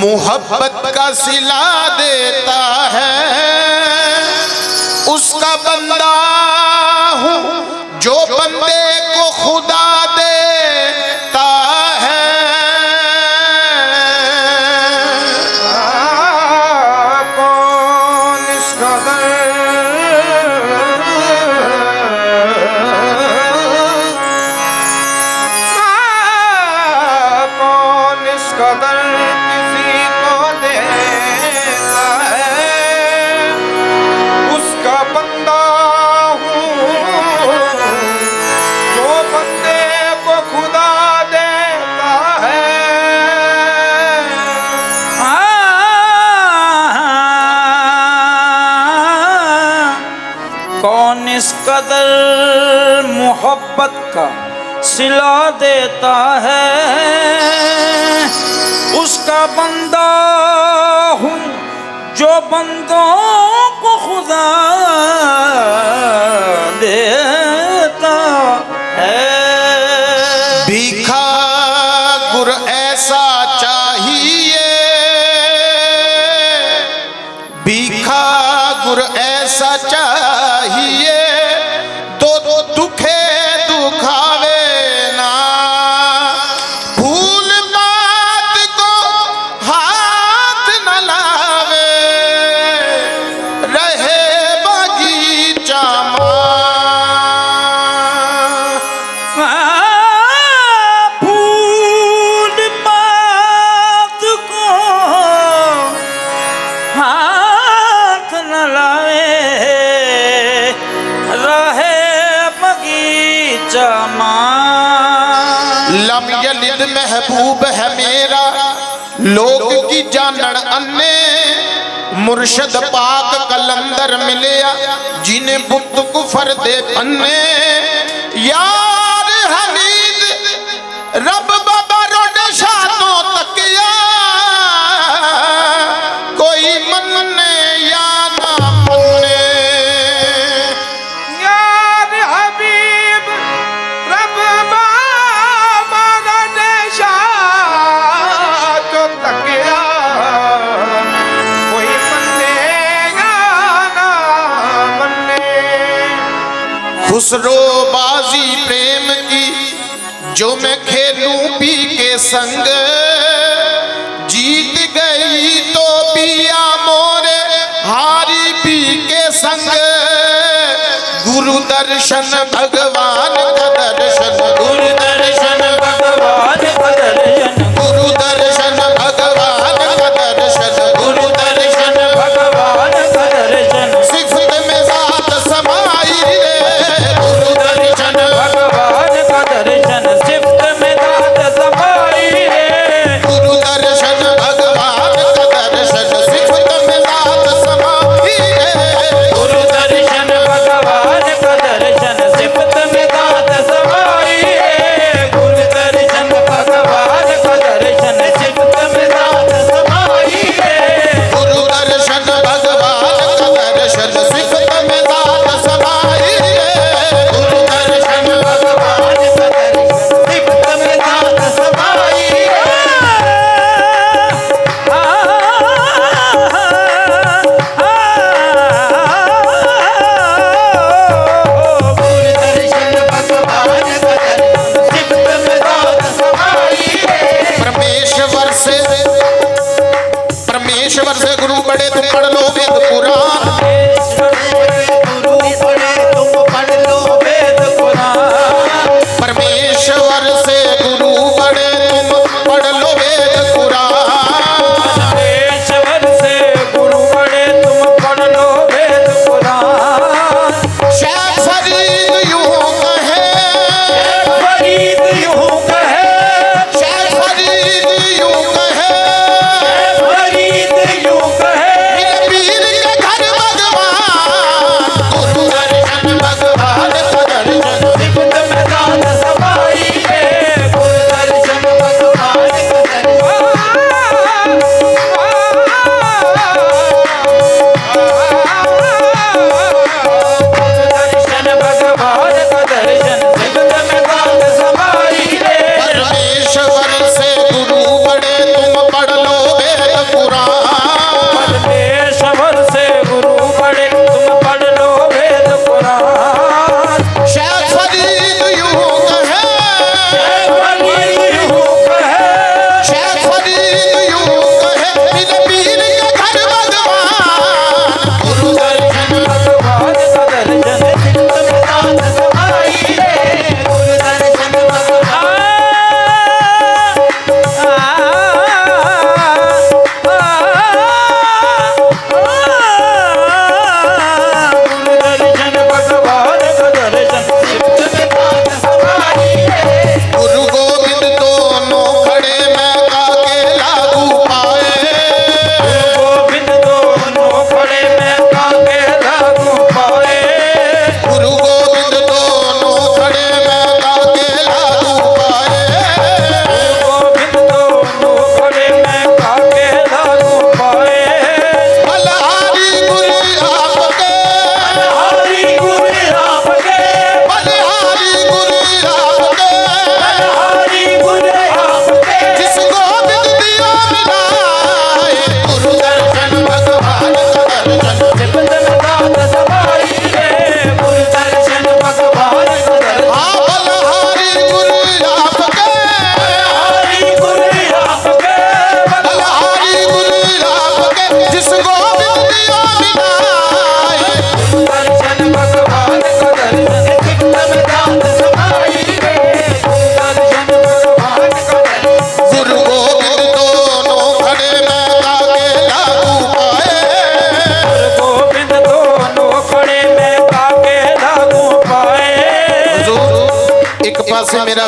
मोहब्बत का सिला देता है उसका बंदा मोहब्बत का सिला देता है। उसका बंदा हूँ जो बंदों को खुदा ਮੁਰਸ਼ਦ ਪਾਕ ਕਲੰਦਰ ਮਿਲਿਆ ਜਿਨੇ ਬੁੱਤ ਕੁਫਰ ਦੇ ਪੰਨੇ खुसरो बाजी प्रेम की जो मैं खेलूं पी के संग जीत गई तो पिया मोरे हारी पी के संग गुरु दर्शन भगवान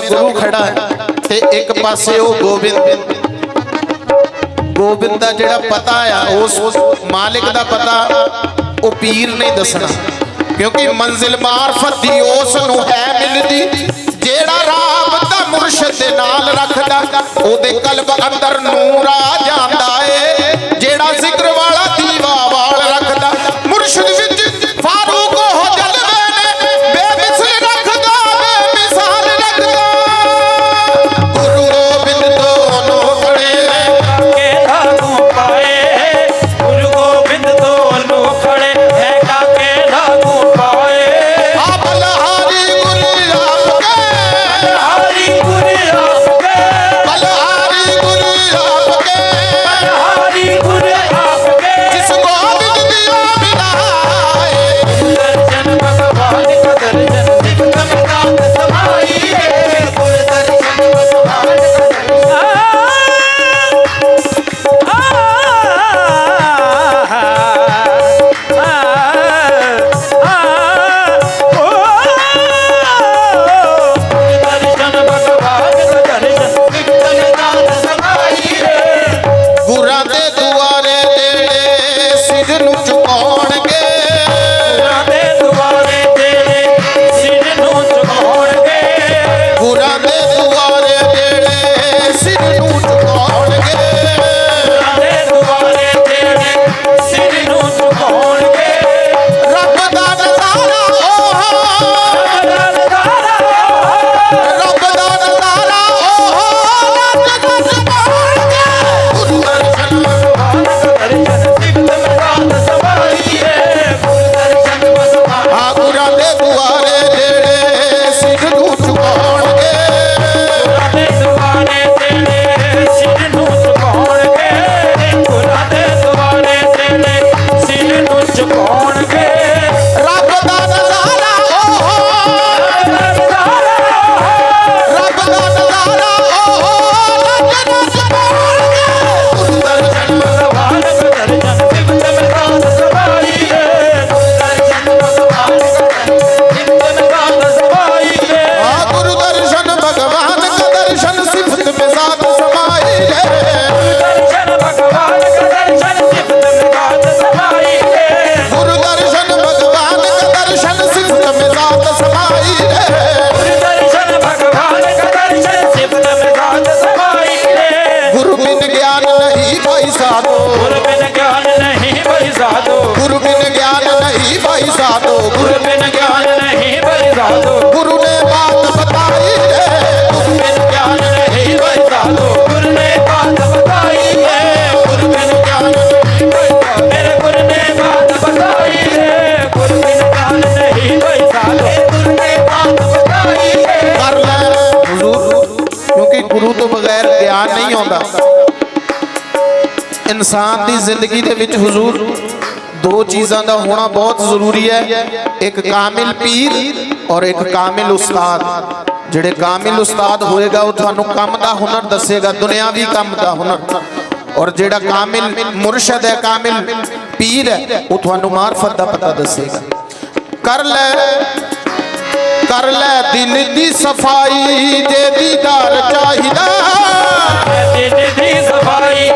ਗੁਰੂ ਖੜਾ ਹੈ ਤੇ ਇੱਕ ਪਾਸੇ ਉਹ ਗੋਬਿੰਦ। ਗੋਬਿੰਦ ਦਾ ਜਿਹੜਾ ਪਤਾ ਆ ਉਸ ਮਾਲਿਕ ਦਾ ਪਤਾ ਉਹ ਪੀਰ ਨੇ ਦੱਸਣਾ। ਕਿਉਂਕਿ ਮੰਜ਼ਿਲ ਮਾਰਫਤ ਦੀ ਉਸ ਨੂੰ ਹੈ ਮਿਲਦੀ ਜਿਹੜਾ ਰਾਬ ਦਾ ਮੁਰਸ਼ਿਦ ਨਾਲ ਰੱਖਦਾ ਉਹਦੇ ਕਲਬ ਅੰਦਰ ਨੂਰ ਆ ਜਾਂਦਾ ਏ। ਜਿਹੜਾ ਜ਼ਿਕਰ ਵਾਲਾ ਦੀਵਾ ਵਾਲ ਰੱਖਦਾ ਮੁਰਸ਼ਿਦ ਆਉਂਦਾ। ਇਨਸਾਨ ਦੀ ਜ਼ਿੰਦਗੀ ਦੇ ਵਿੱਚ ਹਜ਼ੂਰ ਦੋ ਚੀਜ਼ਾਂ ਦਾ ਹੋਣਾ ਬਹੁਤ ਜ਼ਰੂਰੀ ਹੈ। ਇੱਕ ਕਾਮਿਲ ਪੀਰ ਔਰ ਇੱਕ ਕਾਮਿਲ ਉਸਤਾਦ। ਜਿਹੜੇ ਕਾਮਿਲ ਉਸਤਾਦ ਹੋਏਗਾ, ਉਹ ਤੁਹਾਨੂੰ ਕੰਮ ਦਾ ਹੁਨਰ ਦੱਸੇਗਾ ਦੁਨਿਆਵੀ ਕੰਮ ਦਾ ਹੁਨਰ। ਔਰ ਜਿਹੜਾ ਕਾਮਿਲ ਮੁਰਸ਼ਦ ਹੈ, ਕਾਮਿਲ ਪੀਰ ਹੈ, ਉਹ ਤੁਹਾਨੂੰ ਮਾਰਫਤ ਦਾ ਪਤਾ ਦੱਸੇਗਾ। ਕਰ ਲੈ ਕਰ ਲੈ ਦਿਲ ਦੀ ਸਫ਼ਾਈ ਤੇ ਦੀਦਾਰ ਚਾਹੀਦਾ। सफाई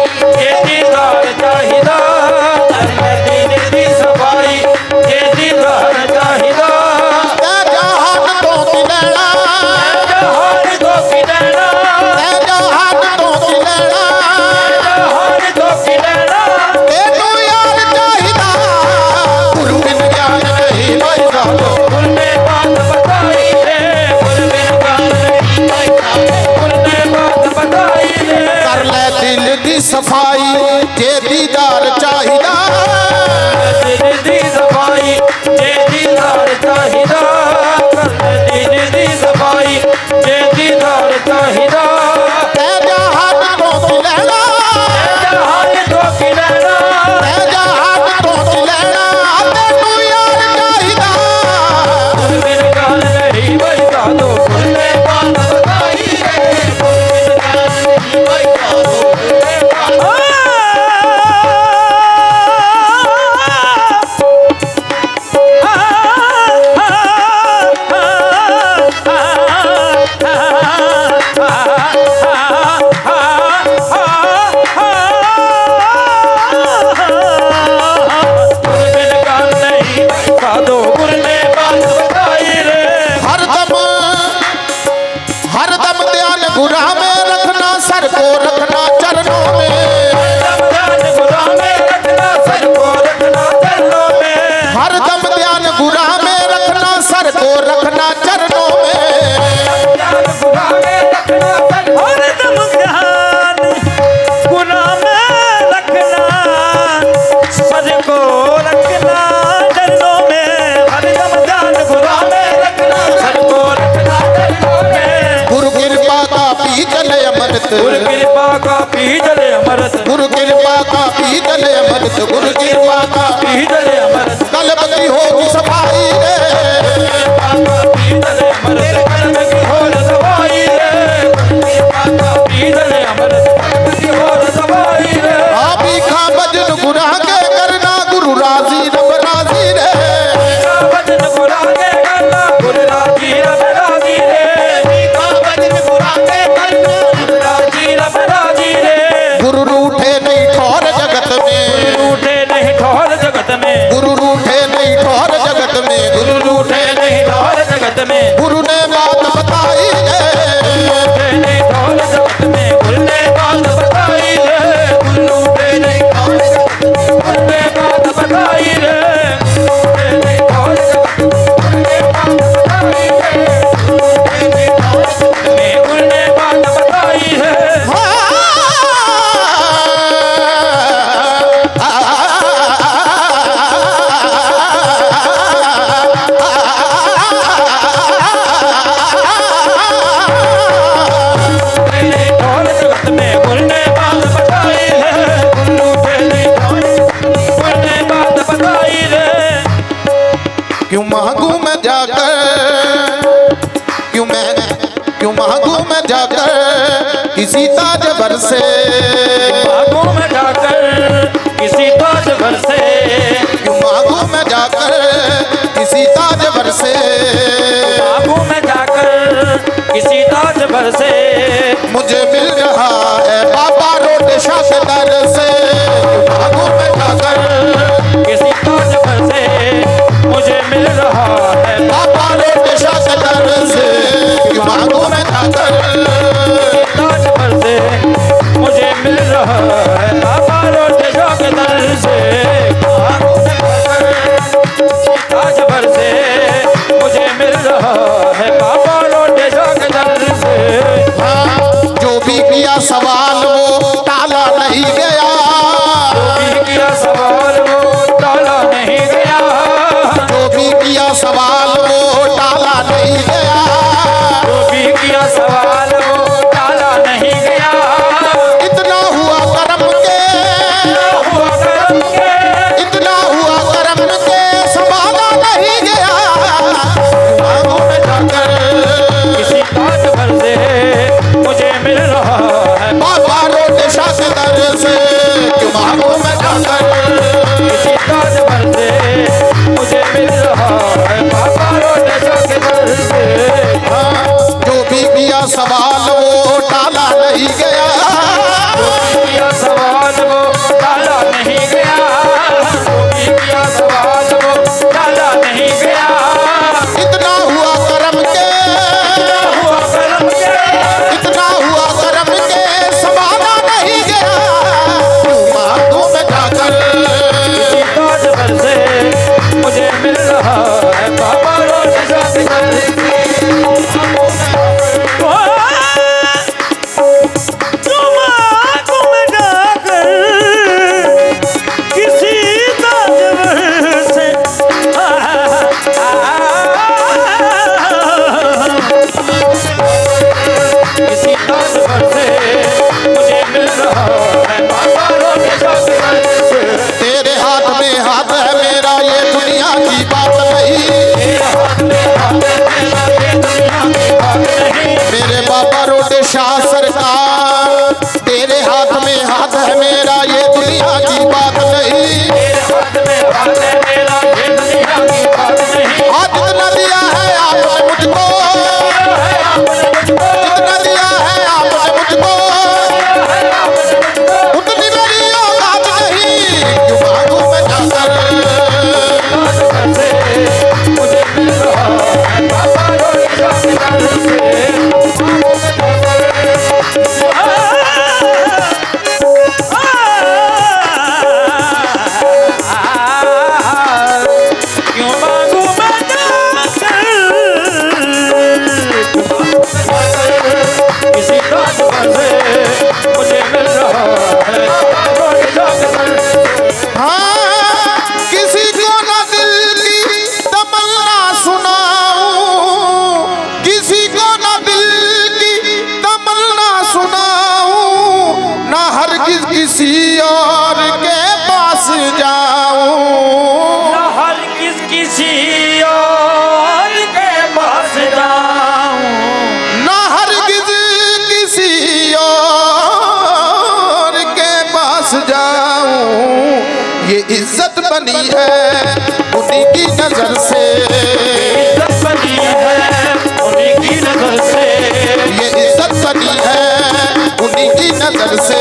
ਗੁਰ ਕਿਰਪਾ ਕਾ ਪੀ ਜਲੇ ਅਮਰਤ। ਗੁਰ ਕਿਰਪਾ ਕਾ ਪੀ ਜਲੇ ਅਮਰਤ ਗੁਰ ਕਿਰਪਾ ਕਾ ਪੀ ਜਲੇ ਅਮਰਤ। ਕਲ ਬਲੀ ਹੋਗੀ ਸਫ਼ਾਈ ਰੇ સીતા જ વરસે बनी है उन्हीं की नजर से इज्जत बनी है उन्हीं की नजर से ये इज्जत बनी है उन्हीं की नजर से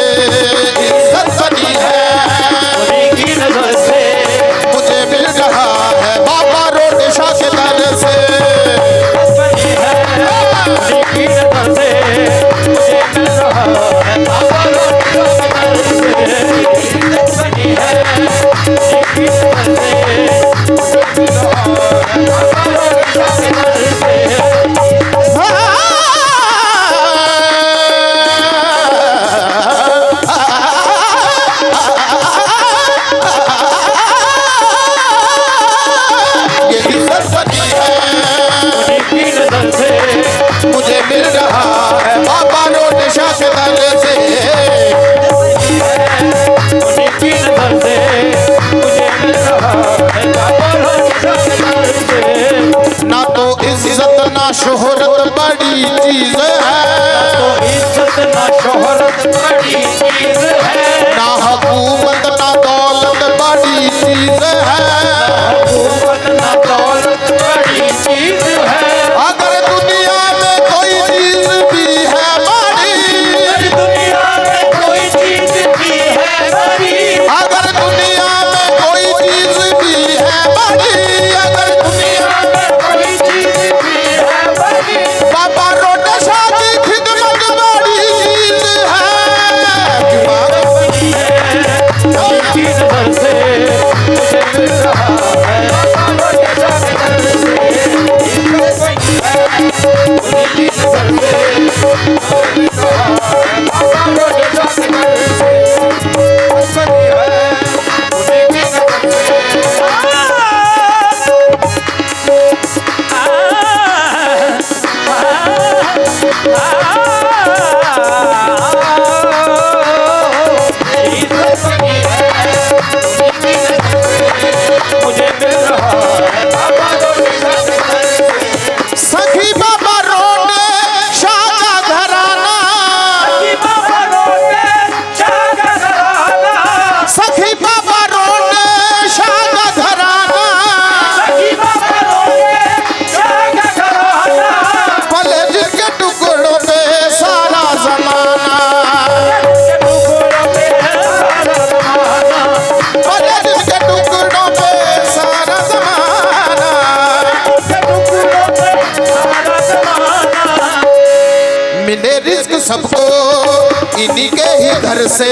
इन्हीं के ही घर से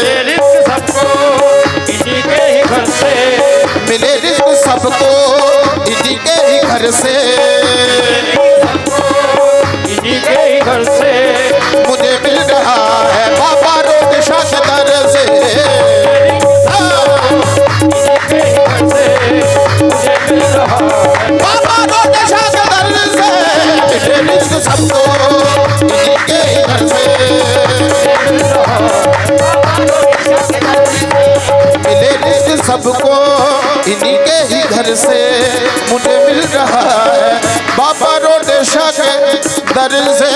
मिले रिस्क सबको इन्हीं के ही घर से मिले रिस्क सबको इन्हीं के ही घर से इन्हीं के ही घर से मुझे मिल रहा है बाबा रोज शत दर से बाबा रोज शत दर से मिले रिस्क सबको सबको इन्हीं के ही घर से मुझे मिल रहा है बाबा रोड शाह के दर से